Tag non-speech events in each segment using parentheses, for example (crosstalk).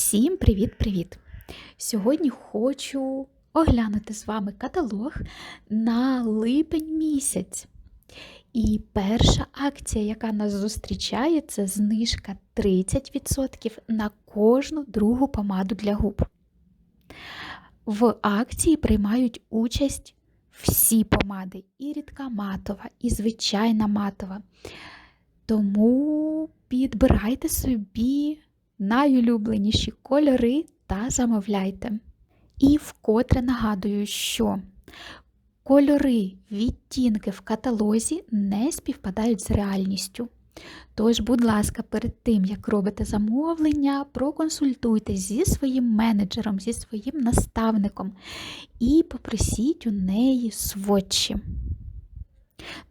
Всім привіт-привіт! Сьогодні хочу оглянути з вами каталог на липень місяць. І перша акція, яка нас зустрічає, це знижка 30% на кожну другу помаду для губ. В акції приймають участь всі помади: і рідка матова, і звичайна матова. Тому підбирайте собі найулюбленіші кольори та замовляйте. І вкотре нагадую, що кольори, відтінки в каталозі не співпадають з реальністю. Тож, будь ласка, перед тим, як робите замовлення, проконсультуйтесь зі своїм менеджером, зі своїм наставником і попросіть у неї сводчі.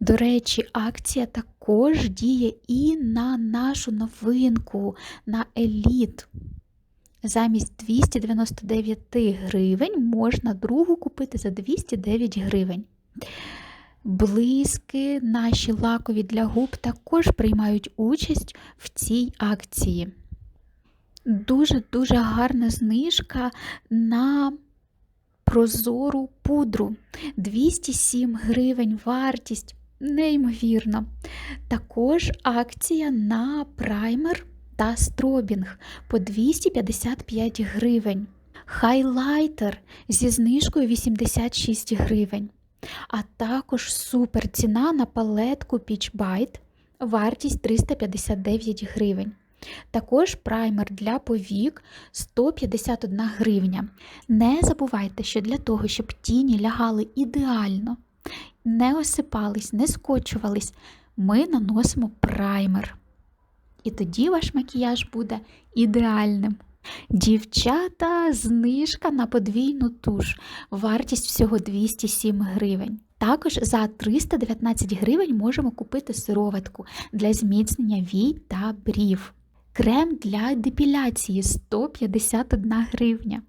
До речі, акція також діє і на нашу новинку, на еліт. Замість 299 гривень можна другу купити за 209 гривень. Блиски, наші лакові для губ також приймають участь в цій акції. Дуже-дуже гарна знижка на прозору пудру. 207 гривень вартість, неймовірно. Також акція на праймер та стробінг по 255 гривень. Хайлайтер зі знижкою 86 гривень. А також супер ціна на палетку Peach Bite, вартість 359 гривень. Також праймер для повік 151 гривня. Не забувайте, що для того, щоб тіні лягали ідеально, не осипались, не скочувались, ми наносимо праймер. І тоді ваш макіяж буде ідеальним. Дівчата, знижка на подвійну туш, вартість всього 207 гривень. Також за 319 гривень можемо купити сироватку для зміцнення вій та брів. Крем для депіляції 151 гривня.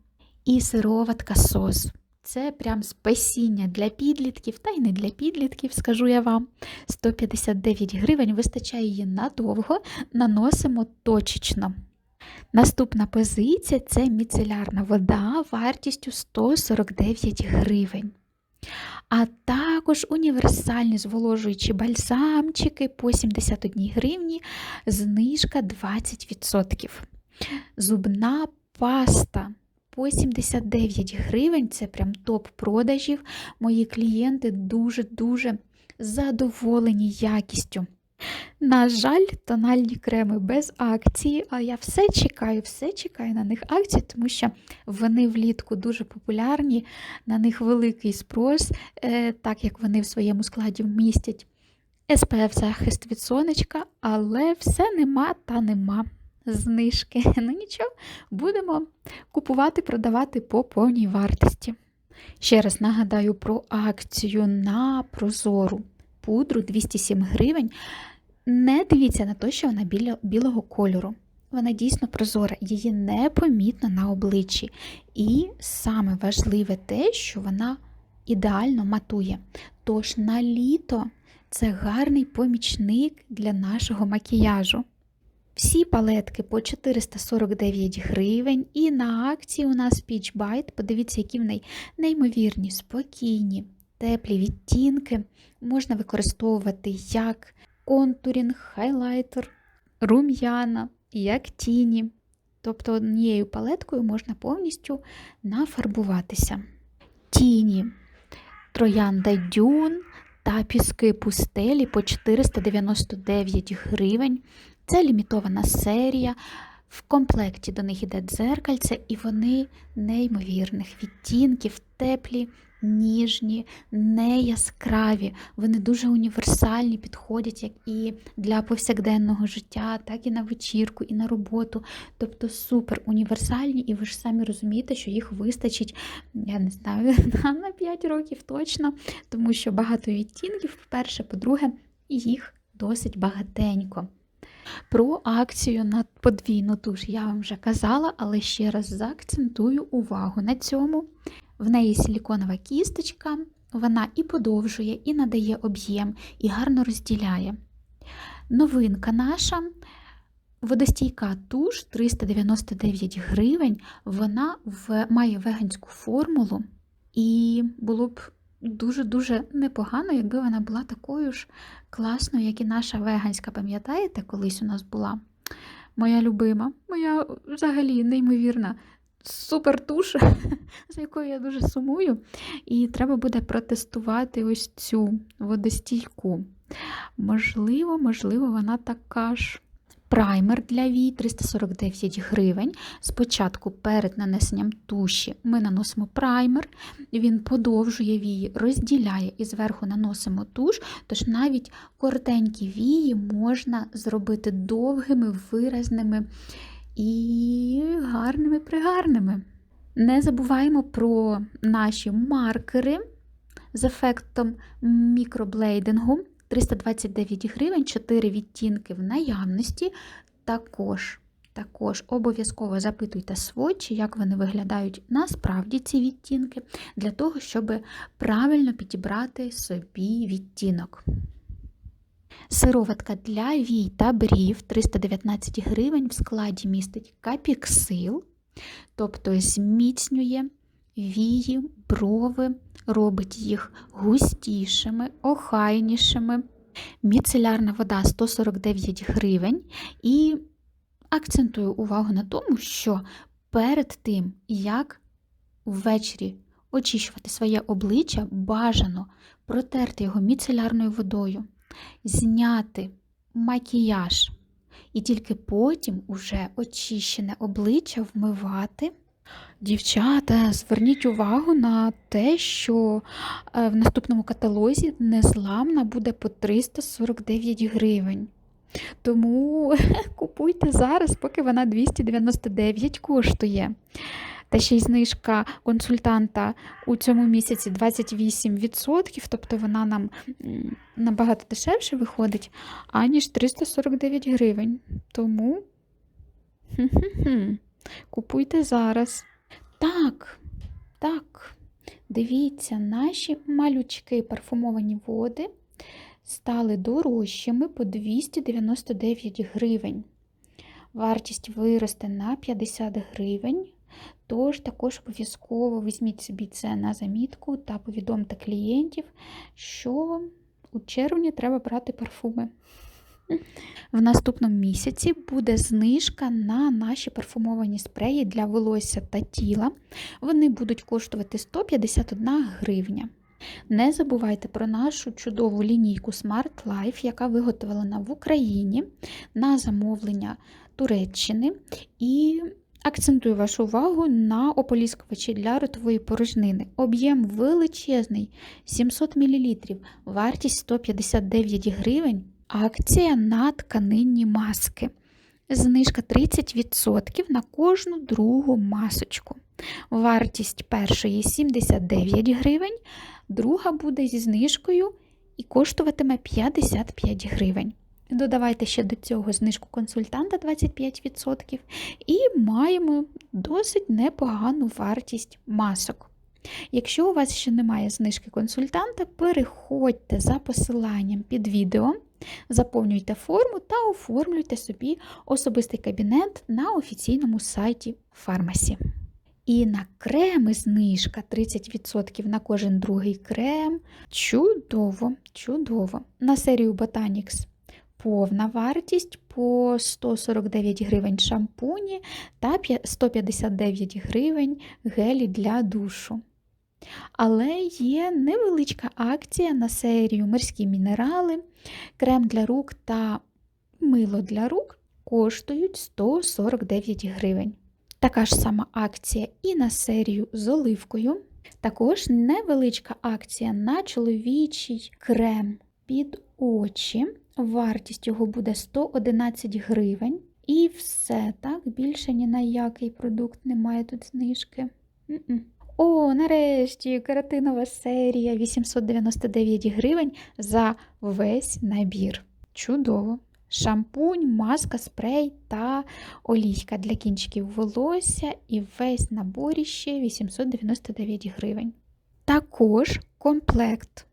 І сироватка сос. Це прям спасіння для підлітків, та й не для підлітків, скажу я вам. 159 гривень вистачає її надовго, наносимо точечно. Наступна позиція це міцелярна вода вартістю 149 гривень. А також універсальні зволожуючі бальзамчики по 71 гривні, знижка 20%. Зубна паста по 79 гривень це прям топ продажів. Мої клієнти дуже-дуже задоволені якістю. На жаль, тональні креми без акції, а я все чекаю, все чекаю на них акції, тому що вони влітку дуже популярні, на них великий спрос, е, так як вони в своєму складі містять SPF захист від сонечка, але все нема та нема. Знижки. (laughs) Ну нічого, будемо купувати, продавати по повній вартості. Ще раз нагадаю про акцію на прозору пудру 207 гривень. Не дивіться на те, що вона біля, білого кольору. Вона дійсно прозора, її непомітно на обличчі. І саме важливе те, що вона ідеально матує. Тож на літо це гарний помічник для нашого макіяжу. Всі палетки по 449 гривень, і на акції у нас Peach Bite. Подивіться, які в неї неймовірні, спокійні, теплі відтінки. Можна використовувати як контурінг, хайлайтер, рум'яна, як тіні. Тобто однією палеткою можна повністю нафарбуватися. Тіні, троянда дюн та піски пустелі по 499 гривень. Це лімітована серія. В комплекті до них іде дзеркальце, і вони неймовірних відтінків, теплі, ніжні, не яскраві. Вони дуже універсальні, підходять як і для повсякденного життя, так і на вечірку, і на роботу. Тобто супер універсальні, і ви ж самі розумієте, що їх вистачить, я не знаю, (laughs) на 5 років точно, тому що багато відтінків, по-перше, по-друге, їх досить багатенько. Про акцію на подвійну туш я вам вже казала, але ще раз заакцентую увагу на цьому. В неї силіконова кісточка, вона і подовжує, і надає об'єм, і гарно розділяє. Новинка наша Водостійка туш 399 гривень, вона в, має веганську формулу, і було б дуже-дуже непогано, якби вона була такою ж класною, як і наша веганська, пам'ятаєте, колись у нас була. Моя любима, моя взагалі неймовірна супер-туш, (laughs) за якою я дуже сумую. І треба буде протестувати ось цю водостійку. Можливо, можливо, вона така ж. Праймер для вій 349 гривень. Спочатку перед нанесенням туші ми наносимо праймер, він подовжує вії, розділяє і зверху наносимо туш, тож навіть коротенькі вії можна зробити довгими, виразними і гарними пригарними. Не забуваємо про наші маркери з ефектом мікроблейдингу. 329 гривень, 4 відтінки в наявності. Також також обов'язково запитуйте сводчі, як вони виглядають насправді ці відтінки, для того, щоб правильно підібрати собі відтінок. Сироватка для вій та брів 319 гривень в складі містить капіксил, тобто зміцнює вії, брови, робить їх густішими, охайнішими. Міцелярна вода 149 гривень. І акцентую увагу на тому, що перед тим, як ввечері очищувати своє обличчя, бажано протерти його міцелярною водою, зняти макіяж. І тільки потім уже очищене обличчя вмивати Дівчата, зверніть увагу на те, що е, в наступному каталозі незламна буде по 349 гривень. Тому (laughs) купуйте зараз, поки вона 299 коштує. Та ще й знижка консультанта у цьому місяці 28%, тобто вона нам набагато дешевше виходить, аніж 349 гривень. Тому купуйте зараз. Так, так, дивіться, наші малючки парфумовані води стали дорожчими по 299 гривень. Вартість виросте на 50 гривень. Тож також обов'язково візьміть собі це на замітку та повідомте клієнтів, що у червні треба брати парфуми. В наступному місяці буде знижка на наші парфумовані спреї для волосся та тіла. Вони будуть коштувати 151 гривня. Не забувайте про нашу чудову лінійку Smart Life, яка виготовлена в Україні на замовлення Туреччини. І акцентую вашу увагу на ополіскувачі для ротової порожнини. Об'єм величезний 700 мл, вартість 159 гривень. Акція на тканинні маски. Знижка 30% на кожну другу масочку. Вартість першої 79 гривень, друга буде зі знижкою і коштуватиме 55 гривень. Додавайте ще до цього знижку консультанта 25% і маємо досить непогану вартість масок. Якщо у вас ще немає знижки консультанта, переходьте за посиланням під відео. Заповнюйте форму та оформлюйте собі особистий кабінет на офіційному сайті фармасі. І на креми знижка 30% на кожен другий крем. Чудово, чудово. На серію Botanics повна вартість по 149 гривень шампуні та 159 гривень гелі для душу. Але є невеличка акція на серію морські мінерали, крем для рук та мило для рук коштують 149 гривень. Така ж сама акція і на серію з оливкою. Також невеличка акція на чоловічий крем під очі. Вартість його буде 111 гривень. І все, так, більше ні на який продукт немає тут знижки. Н -н. О, нарешті каратинова серія 899 гривень за весь набір. Чудово! Шампунь, маска, спрей та олійка для кінчиків волосся і весь наборіще 899 гривень. Також комплект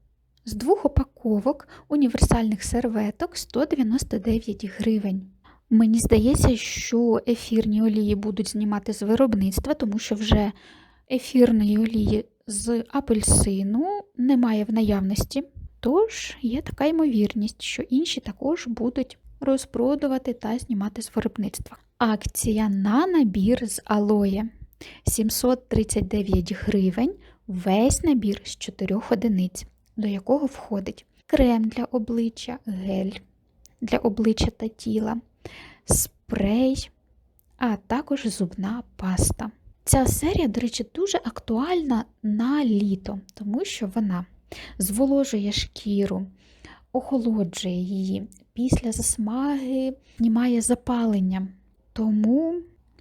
з двох упаковок універсальних серветок 199 гривень. Мені здається, що ефірні олії будуть знімати з виробництва, тому що вже ефірної олії з апельсину немає в наявності. Тож є така ймовірність, що інші також будуть розпродувати та знімати з виробництва. Акція на набір з алоє 739 гривень, весь набір з 4 одиниць, до якого входить крем для обличчя, гель для обличчя та тіла, спрей, а також зубна паста. Ця серія, до речі, дуже актуальна на літо, тому що вона зволожує шкіру, охолоджує її, після засмаги знімає запалення, тому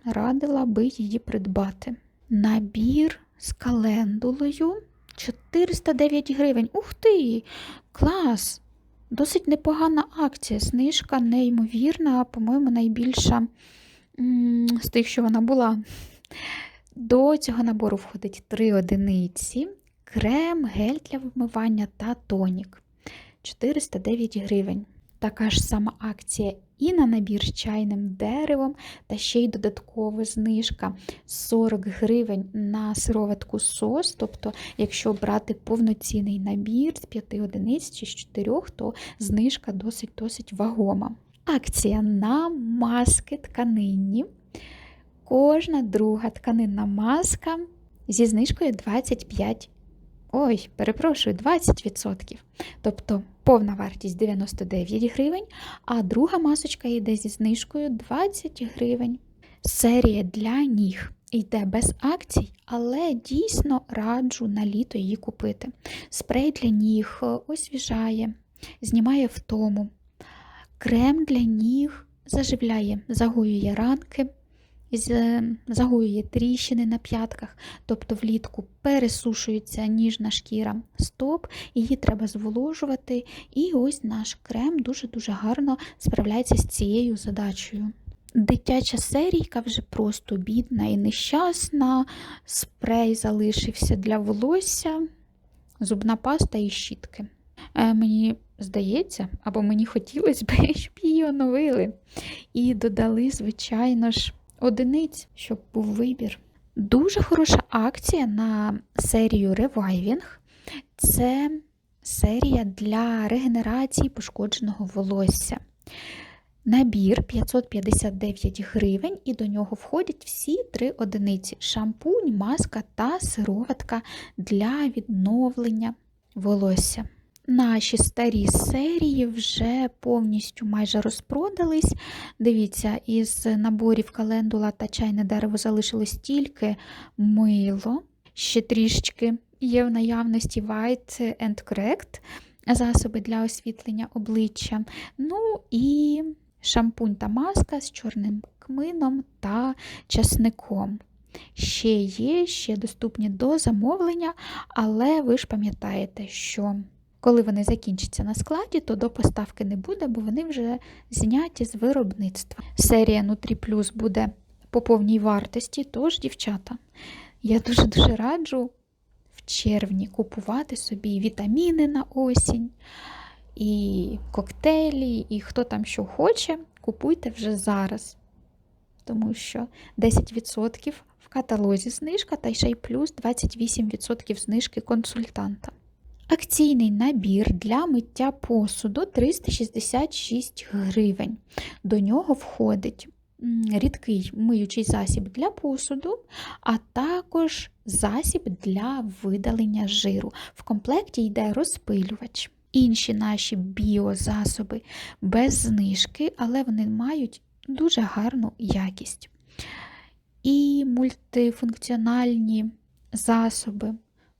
радила би її придбати. Набір з календулою 409 гривень. Ух ти! Клас! Досить непогана акція. Знижка неймовірна, по-моєму, найбільша з тих, що вона була. До цього набору входить 3 одиниці, крем, гель для вимивання та тонік 409 гривень. Така ж сама акція і на набір з чайним деревом, та ще й додаткова знижка 40 гривень на сироватку сос. Тобто, якщо брати повноцінний набір з 5 одиниць чи з 4, то знижка досить-досить вагома. Акція на маски тканинні. Кожна друга тканинна маска зі знижкою 25 Ой, перепрошую, 20%. Тобто повна вартість 99 гривень, а друга масочка йде зі знижкою 20 гривень. Серія для ніг йде без акцій, але дійсно раджу на літо її купити. Спрей для ніг освіжає, знімає втому. Крем для ніг заживляє, загоює ранки загоює тріщини на п'ятках, тобто влітку пересушується ніжна шкіра стоп, її треба зволожувати. І ось наш крем дуже-дуже гарно справляється з цією задачею. Дитяча серійка вже просто бідна і нещасна, спрей залишився для волосся, зубна паста і щітки. Е, мені здається, або мені хотілося б, (laughs) щоб її оновили. І додали, звичайно ж, одиниць, щоб був вибір. Дуже хороша акція на серію ревайвінг. Це серія для регенерації пошкодженого волосся. Набір 559 гривень, і до нього входять всі три одиниці: шампунь, маска та сироватка для відновлення волосся. Наші старі серії вже повністю майже розпродались. Дивіться, із наборів календула та чайне дерево залишилось тільки мило, ще трішечки є в наявності White and Cracked, засоби для освітлення обличчя. Ну і шампунь та маска з чорним кмином та часником. Ще є, ще доступні до замовлення, але ви ж пам'ятаєте, що. Коли вони закінчаться на складі, то до поставки не буде, бо вони вже зняті з виробництва. Серія Nutri Plus буде по повній вартості, тож, дівчата, я дуже-дуже раджу в червні купувати собі вітаміни на осінь, і коктейлі, і хто там що хоче, купуйте вже зараз. Тому що 10% в каталозі знижка та ще й плюс 28% знижки консультанта. Акційний набір для миття посуду 366 гривень. До нього входить рідкий миючий засіб для посуду, а також засіб для видалення жиру. В комплекті йде розпилювач. Інші наші біозасоби без знижки, але вони мають дуже гарну якість. І мультифункціональні засоби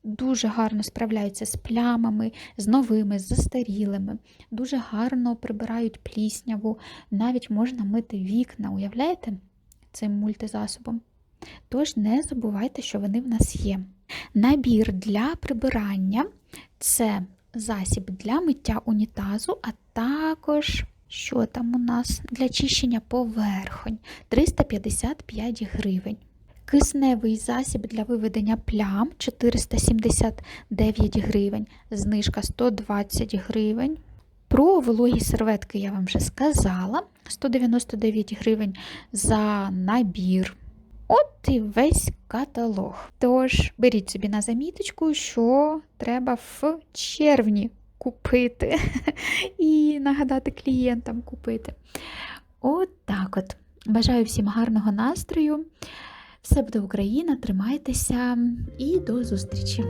дуже гарно справляються з плямами, з новими, з застарілими, дуже гарно прибирають плісняву, навіть можна мити вікна, уявляєте, цим мультизасобом. Тож не забувайте, що вони в нас є. Набір для прибирання це засіб для миття унітазу, а також, що там у нас, для чищення поверхонь 355 гривень. Кисневий засіб для виведення плям 479 гривень, знижка 120 гривень. Про вологі серветки я вам вже сказала. 199 гривень за набір. От і весь каталог. Тож беріть собі на заміточку, що треба в червні купити (laughs) і нагадати клієнтам купити. От так от. Бажаю всім гарного настрою. Все буде Україна, тримайтеся і до зустрічі!